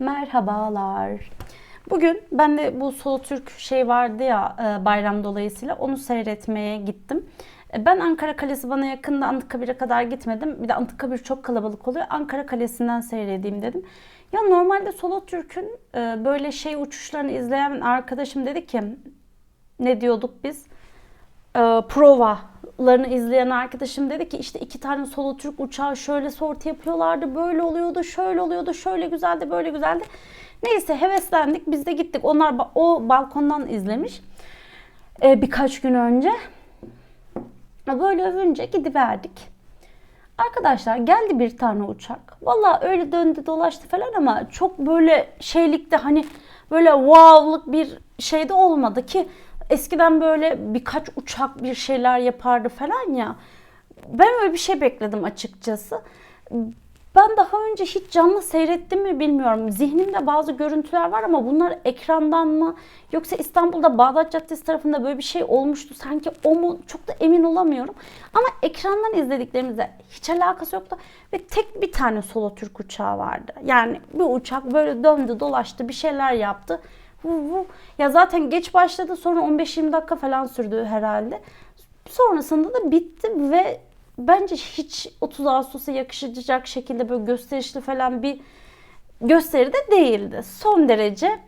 Merhabalar. Bugün ben de bu Solo Türk şey vardı ya e, bayram dolayısıyla onu seyretmeye gittim. E, Ben Ankara Kalesi bana yakında Anıtkabir'e kadar gitmedim. Bir de Anıtkabir çok kalabalık oluyor. Ankara Kalesi'nden seyredeyim dedim. Ya normalde Solo Türk'ün e, böyle şey uçuşlarını izleyen arkadaşım dedi ki ne diyorduk biz? e, provalarını izleyen arkadaşım dedi ki işte iki tane solo Türk uçağı şöyle sorti yapıyorlardı, böyle oluyordu, şöyle oluyordu, şöyle güzeldi, böyle güzeldi. Neyse heveslendik, biz de gittik. Onlar o balkondan izlemiş e, birkaç gün önce. Böyle övünce gidiverdik. Arkadaşlar geldi bir tane uçak. Valla öyle döndü dolaştı falan ama çok böyle şeylikte hani böyle wow'lık bir şeyde olmadı ki eskiden böyle birkaç uçak bir şeyler yapardı falan ya. Ben öyle bir şey bekledim açıkçası. Ben daha önce hiç canlı seyrettim mi bilmiyorum. Zihnimde bazı görüntüler var ama bunlar ekrandan mı yoksa İstanbul'da Bağdat Caddesi tarafında böyle bir şey olmuştu. Sanki o mu çok da emin olamıyorum. Ama ekrandan izlediklerimizde hiç alakası yoktu ve tek bir tane solo Türk uçağı vardı. Yani bir uçak böyle döndü dolaştı bir şeyler yaptı. Vu vu. Ya zaten geç başladı sonra 15-20 dakika falan sürdü herhalde. Sonrasında da bitti ve bence hiç 30 Ağustos'a yakışacak şekilde böyle gösterişli falan bir gösteri de değildi. Son derece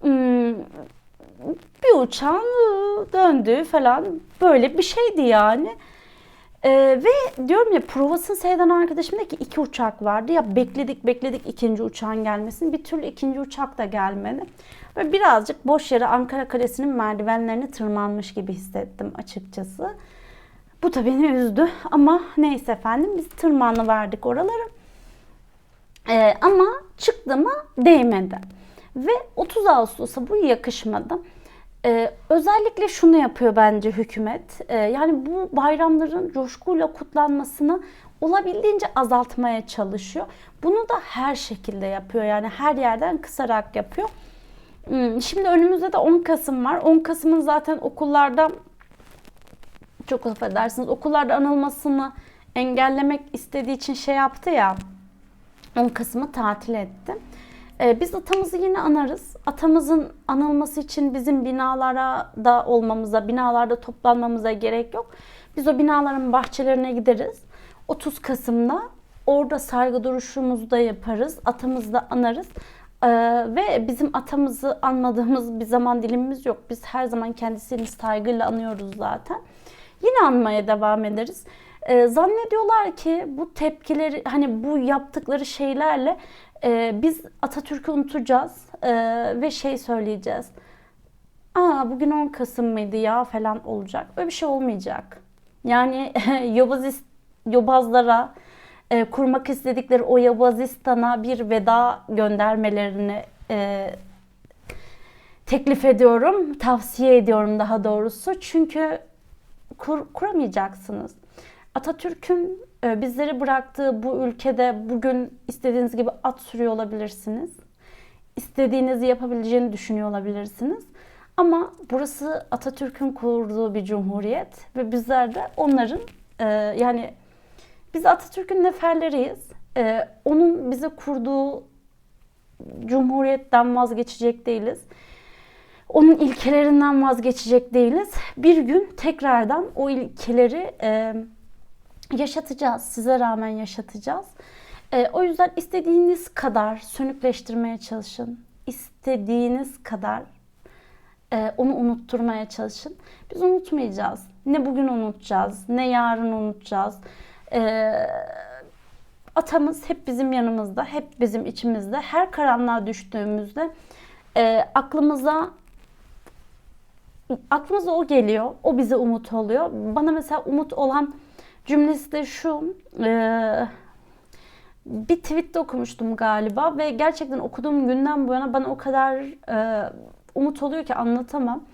hmm, bir uçağın döndüğü falan böyle bir şeydi yani. Ee, ve diyorum ya provasını seyreden arkadaşım dedi ki iki uçak vardı. Ya bekledik bekledik ikinci uçağın gelmesini. Bir türlü ikinci uçak da gelmedi. Ve birazcık boş yere Ankara Kalesi'nin merdivenlerini tırmanmış gibi hissettim açıkçası. Bu da beni üzdü ama neyse efendim biz tırmanı verdik oraları. Ee, ama çıktı mı değmedi. Ve 30 Ağustos'a bu yakışmadı. Ee, özellikle şunu yapıyor bence hükümet. Ee, yani bu bayramların coşkuyla kutlanmasını olabildiğince azaltmaya çalışıyor. Bunu da her şekilde yapıyor. Yani her yerden kısarak yapıyor. Hmm, Şimdi önümüzde de 10 Kasım var. 10 Kasım'ın zaten okullarda çok affedersiniz okullarda anılmasını engellemek istediği için şey yaptı ya 10 Kasım'ı tatil etti. Ee, biz atamızı yine anarız. Atamızın anılması için bizim binalara da olmamıza, binalarda toplanmamıza gerek yok. Biz o binaların bahçelerine gideriz. 30 Kasım'da orada saygı duruşumuzu da yaparız. Atamızı da anarız. Ee, ve bizim atamızı anmadığımız bir zaman dilimimiz yok. Biz her zaman kendisini saygıyla anıyoruz zaten. Yine anmaya devam ederiz. Ee, zannediyorlar ki bu tepkileri hani bu yaptıkları şeylerle e, biz Atatürk'ü unutacağız e, ve şey söyleyeceğiz. Aa bugün 10 Kasım mıydı ya falan olacak. Öyle bir şey olmayacak. Yani Yobazist, Yobazlara e, kurmak istedikleri o Yobazistan'a bir veda göndermelerini e, teklif ediyorum. Tavsiye ediyorum daha doğrusu. Çünkü kur, kuramayacaksınız. Atatürk'ün e, bizlere bıraktığı bu ülkede bugün istediğiniz gibi at sürüyor olabilirsiniz. İstediğinizi yapabileceğini düşünüyor olabilirsiniz. Ama burası Atatürk'ün kurduğu bir cumhuriyet ve bizler de onların e, yani biz Atatürk'ün neferleriyiz. E, onun bize kurduğu cumhuriyetten vazgeçecek değiliz. Onun ilkelerinden vazgeçecek değiliz. Bir gün tekrardan o ilkeleri e, yaşatacağız. Size rağmen yaşatacağız. E, o yüzden istediğiniz kadar sönükleştirmeye çalışın. İstediğiniz kadar e, onu unutturmaya çalışın. Biz unutmayacağız. Ne bugün unutacağız, ne yarın unutacağız. E, atamız hep bizim yanımızda, hep bizim içimizde. Her karanlığa düştüğümüzde e, aklımıza aklımıza o geliyor. O bize umut oluyor. Bana mesela umut olan cümlesi de şu. E, bir tweette okumuştum galiba ve gerçekten okuduğum günden bu yana bana o kadar e, umut oluyor ki anlatamam.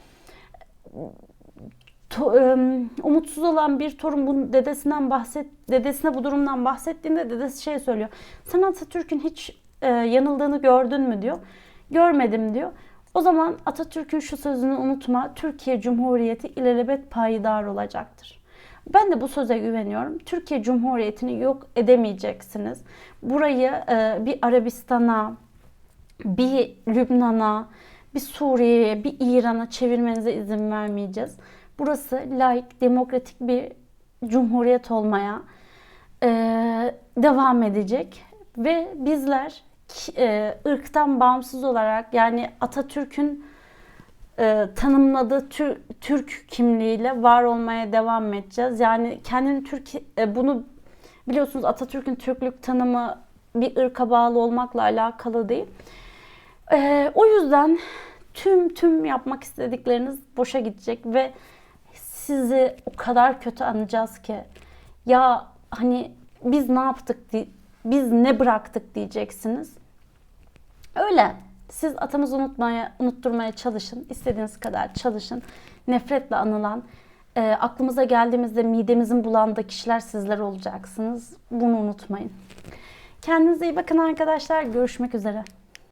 To, e, umutsuz olan bir torun bu dedesinden bahset dedesine bu durumdan bahsettiğinde dedesi şey söylüyor. Sen Atatürk'ün hiç e, yanıldığını gördün mü diyor. Görmedim diyor. O zaman Atatürk'ün şu sözünü unutma. Türkiye Cumhuriyeti ilelebet payidar olacaktır. Ben de bu söze güveniyorum. Türkiye Cumhuriyeti'ni yok edemeyeceksiniz. Burayı e, bir Arabistan'a, bir Lübnan'a, bir Suriye'ye, bir İran'a çevirmenize izin vermeyeceğiz. Burası laik, demokratik bir cumhuriyet olmaya e, devam edecek ve bizler e, ırktan bağımsız olarak yani Atatürk'ün e, tanımladığı tür- Türk kimliğiyle var olmaya devam edeceğiz. Yani kendini Türk e, bunu biliyorsunuz Atatürk'ün Türklük tanımı bir ırka bağlı olmakla alakalı değil. E, o yüzden tüm tüm yapmak istedikleriniz boşa gidecek ve sizi o kadar kötü anacağız ki ya hani biz ne yaptık di- biz ne bıraktık diyeceksiniz. Öyle. Siz atamızı unutmaya, unutturmaya çalışın. İstediğiniz kadar çalışın. Nefretle anılan, e, aklımıza geldiğimizde midemizin bulandığı kişiler sizler olacaksınız. Bunu unutmayın. Kendinize iyi bakın arkadaşlar. Görüşmek üzere.